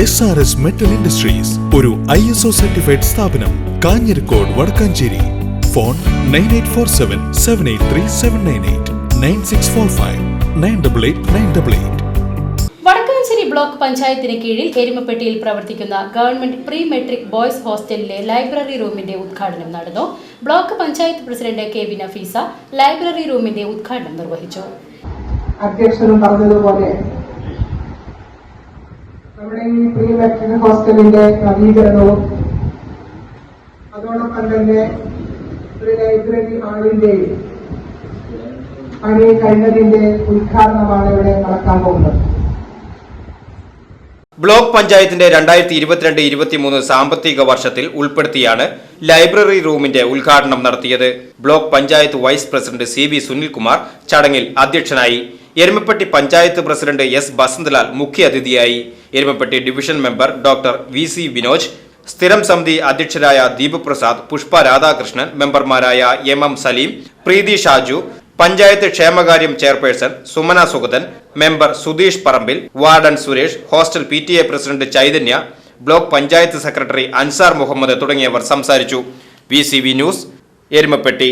S R S metal industries ഒരു I S O certified സ്ഥാപനം Kanjirakode Vadakkanchery. Phone nine eight four seven seven eight three seven nine eight nine six four five nine double eight nine double eight Vadakkanchery block പഞ്ചായത്തിന് കീഴിൽ എരുമപ്പെട്ടിയിൽ പ്രവർത്തിക്കുന്ന government pre matric boys ഹോസ്റ്റലിലെ library റൂമിന്റെ ഉദ്ഘാടനം നടന്നു. Block panchayat president K V Nafeesa library റൂമിന്റെ ഉദ്ഘാടനം നിർവഹിച്ചു. അധ്യക്ഷനും പറഞ്ഞതുപോലെ നമ്മുടെ ഈ പ്രീ മെട്രിക് ഹോസ്റ്റലിന്റെ നവീകരണവും അതോടൊപ്പം തന്നെ ഒരു ലൈബ്രറി ഹാളിന്റെയും പണി കഴിഞ്ഞതിന്റെ ഉദ്ഘാടനമാണ് ഇവിടെ നടക്കാൻ പോകുന്നത്. ബ്ലോക്ക് പഞ്ചായത്തിന്റെ രണ്ടായിരത്തി ഇരുപത്തിരണ്ട് ഇരുപത്തിമൂന്ന് സാമ്പത്തിക വർഷത്തിൽ ഉൾപ്പെടുത്തിയാണ് ലൈബ്രറി റൂമിന്റെ ഉദ്ഘാടനം നടത്തിയത്. Block panchayat vice president C V Sunilkumar ചടങ്ങിൽ അധ്യക്ഷനായി. എരുമപ്പെട്ടി പഞ്ചായത്ത് പ്രസിഡന്റ് എസ് ബസന്തലാൽ മുഖ്യാതിഥിയായി. Erumapetty division member doctor V C Vinoj സ്ഥിരം സമിതി അധ്യക്ഷരായ ദീപപ്രസാദ് പുഷ്പ രാധാകൃഷ്ണൻ മെമ്പർമാരായ M M Saleem Preethi Shaju panchayat ക്ഷേമകാര്യം chairperson Sumana Sugathan member Sudheesh Parambil warden Suresh hostel P president Chaitanya block panchayat secretary Ansar Muhammad തുടങ്ങിയവർ സംസാരിച്ചു. V news Erumapetty.